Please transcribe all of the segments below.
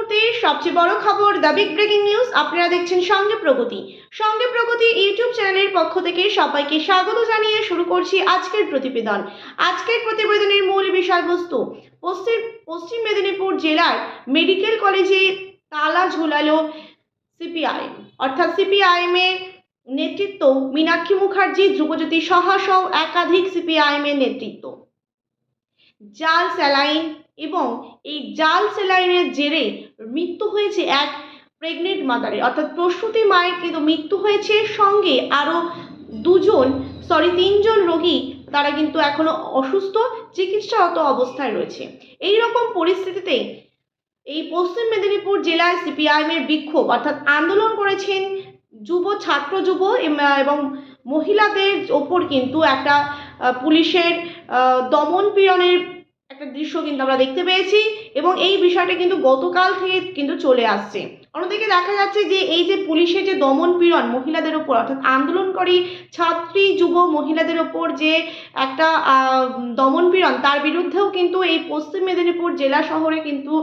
মুহূর্তে সবচেয়ে বড় খবর দ্য বিগ ব্রেকিং নিউজ। আপনারা দেখছেন সঙ্গে প্রগতি। সঙ্গে প্রগতি ইউটিউব চ্যানেলের পক্ষ থেকে সবাইকে স্বাগত জানিয়ে শুরু করছি আজকের প্রতিবেদন। আজকের প্রতিবেদনের মূল বিষয়বস্তু, পশ্চিম পশ্চিম মেদিনীপুর জেলার মেডিকেল কলেজে তালা ঝোলালো সিপিআইএম অর্থাৎ সিপিআইএম এর নেতৃত্ব মীনাক্ষী মুখার্জি, ধ্রুবজ্যোতি সাহা সহ একাধিক সিপিআইএম এর নেতৃত্ব। জাল স্যালাইন এবং এই জাল স্যালাইনের জেরে মৃত্যু হয়েছে এক প্রেগনেন্ট মাদারের অর্থাৎ প্রসূতি মায়ের কিন্তু মৃত্যু হয়েছে সঙ্গে আরও দুজন সরি তিনজন রোগী তারা কিন্তু এখনও অসুস্থ, চিকিৎসারত অবস্থায় রয়েছে। এই রকম পরিস্থিতিতে এই পশ্চিম মেদিনীপুর জেলায় সিপিআইএমের বিক্ষোভ, অর্থাৎ আন্দোলন করেছেন যুব, ছাত্র যুব এবং মহিলাদের ওপর কিন্তু একটা পুলিশের দমন পীড়নের একটা দৃশ্য কিন্তু আমরা দেখতে পেয়েছি এবং এই বিষয়টা কিন্তু গতকাল থেকে কিন্তু চলে আসছে। অন্যদিকে দেখা যাচ্ছে যে এই যে পুলিশের যে দমন পীড়ন মহিলাদের ওপর অর্থাৎ আন্দোলনকারী ছাত্রী, যুব মহিলাদের ওপর যে একটা দমন পীড়ন, তার বিরুদ্ধেও কিন্তু এই পশ্চিম মেদিনীপুর জেলা শহরে কিন্তু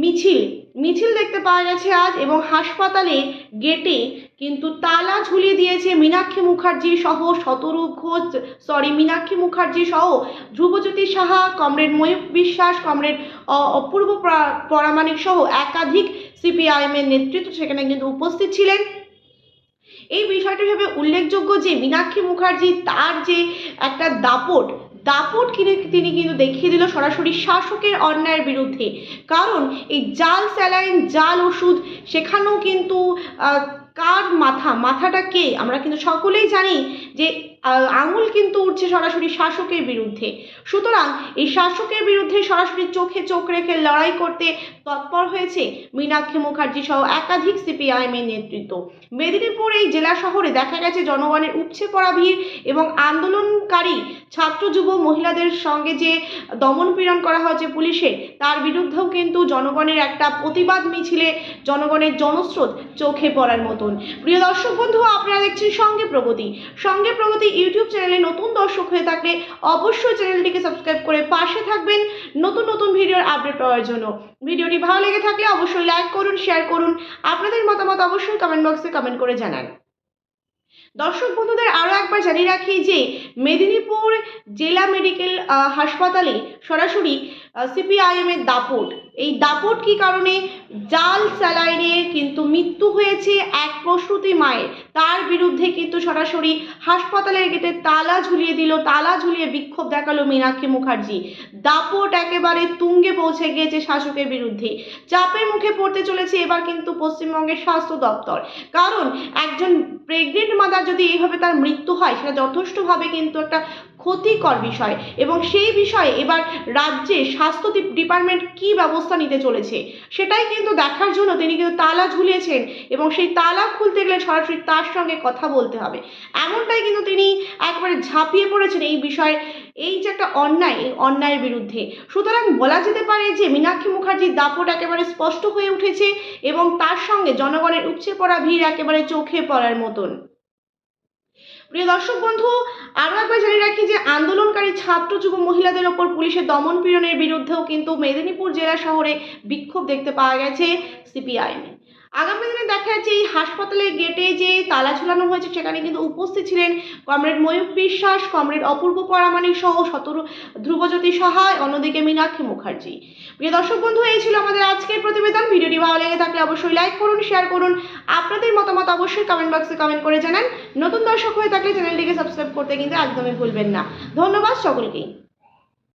মিছিল। মিছিল দেখতে পাওয়া গেছে আজ এবং হাসপাতালে গেটে কিন্তু তালা ঝুলিয়ে দিয়েছে মীনাক্ষী মুখার্জি সহ শতরূপ ঘোষ সরি মীনাক্ষী মুখার্জি সহ ধ্রুবজ্যোতি সাহা, কমরেড ময়ূর বিশ্বাস, কমরেড অপূর্ব প্রা- পরামানিক সহ একাধিক সিপিআইএম এর নেতৃত্ব সেখানে কিন্তু উপস্থিত ছিলেন। এই বিষয়টি ভেবে উল্লেখযোগ্য যে মীনাক্ষী মুখার্জি তার যে একটা দাপট দাপট কিনে তিনি কিন্তু দেখিয়ে দিল সরাসরি শাসকের অন্যায়ের বিরুদ্ধে। কারণ এই জাল স্যালাইন, জাল ওষুধ, সেখানেও কিন্তু কার মাথা? মাথাটা কে? আমরা কিন্তু সকলেই জানি যে আঙুল কিন্তু উঠছে সরাসরি শাসকের বিরুদ্ধে। সুতরাং এই শাসকের বিরুদ্ধে সরাসরি চোখে চোখ রেখে লড়াই করতে তৎপর হয়েছে মীনাক্ষী মুখার্জি সহ একাধিক সিপিআইএম এর নেতৃত্ব। মেদিনীপুর এই জেলা শহরে দেখা গেছে জনগণের উপচে পড়া ভিড় এবং আন্দোলনকারী ছাত্র, যুব, মহিলাদের সঙ্গে যে দমন পীড়ন করা হয়েছে পুলিশের, তার বিরুদ্ধেও কিন্তু জনগণের একটা প্রতিবাদ মিছিলে জনগণের জনস্রোত চোখে পড়ার মতন প্রিয় দর্শক বন্ধু, আপনারা দেখছেন সঙ্গে প্রগতি। সঙ্গে প্রগতি ইউটিউব চ্যানেলে নতুন দর্শক হয়ে থাকলে অবশ্যই চ্যানেলটিকে সাবস্ক্রাইব করে পাশে থাকবেন নতুন নতুন ভিডিওর আপডেট পাওয়ার জন্য। ভিডিওটি ভালো লেগে থাকলে অবশ্যই লাইক করুন, শেয়ার করুন, আপনাদের মতামত অবশ্যই কমেন্ট বক্সে কমেন্ট করে জানান। দর্শক বন্ধুদের আরও একবার জানিয়ে রাখি যে, মেদিনীপুর জেলা মেডিকেল হাসপাতালে সরাসরি সিপিআইএম এর দাপট। এই দাপট কি কারণে? জাল স্যালাইনে কিন্তু মৃত্যু হয়েছে এক প্রসূতি মায়ের। তার বিরুদ্ধে কিন্তু সরাসরি হাসপাতালের গেটে তালা ঝুলিয়ে দিল, তালা ঝুলিয়ে বিক্ষোভ দেখাল মীনাক্ষী মুখার্জি। দাপট একেবারে তুঙ্গে পৌঁছে গিয়েছে শাসকের বিরুদ্ধে। চাপের মুখে পড়তে চলেছে এবার কিন্তু পশ্চিমবঙ্গের স্বাস্থ্য দপ্তর। কারণ একজন প্রেগনেন্ট মাদার যদি এইভাবে তার মৃত্যু হয়, সেটা যথেষ্টভাবে কিন্তু একটা ক্ষতিকর বিষয়। এবং সেই বিষয়ে এবার রাজ্যে স্বাস্থ্য ডিপার্টমেন্ট কী ব্যবস্থা নিতে চলেছে। সেটাই কিন্তু দেখার জন্য তিনি কিন্তু তালা ঝুলিয়েছেন এবং সেই তালা খুলতে গেলে সরাসরি তার সঙ্গে কথা বলতে হবে। এমনটাই কিন্তু তিনি একবারে ঝাঁপিয়ে পড়েছেন এই বিষয়ে। এই যে একটা অন্যায়, এই অন্যায়ের বিরুদ্ধে। সুতরাং বলা যেতে পারে যে মীনাক্ষী মুখার্জির দাপট একেবারে স্পষ্ট হয়ে উঠেছে এবং তার সঙ্গে জনগণের উপচে পড়া ভিড় একেবারে চোখে পড়ার মতন। প্রিয় দর্শক বন্ধু আরও একবার জানিয়ে রাখি যে আন্দোলনকারী ছাত্র যুব মহিলাদের ওপর পুলিশের দমন পীড়নের বিরুদ্ধেও কিন্তু মেদিনীপুর জেলা শহরে বিক্ষোভ দেখতে পাওয়া গেছে সিপিআইএম আগামী দিনে দেখা যাচ্ছে এই হাসপাতালের গেটে যে তালা ঝুলানো হয়েছে, সেখানে কিন্তু উপস্থিত ছিলেন কমরেড ময়ূর বিশ্বাস, কমরেড অপূর্ব পরামানিক সহ শতর ধ্রুবজ্যোতি সহায় অন্যদিকে মীনাক্ষী মুখার্জি। প্রিয় দর্শক বন্ধু, এই ছিল আমাদের আজকের প্রতিবেদন। ভিডিওটি ভালো লেগে থাকলে অবশ্যই লাইক করুন শেয়ার করুন। আপনাদের অবশ্যই কমেন্ট বক্সে কমেন্ট করে জানান। নতুন দর্শক হয়ে থাকলে চ্যানেলটিকে সাবস্ক্রাইব করতে কিন্তু একদমই ভুলবেন না। ধন্যবাদ সকলকেই।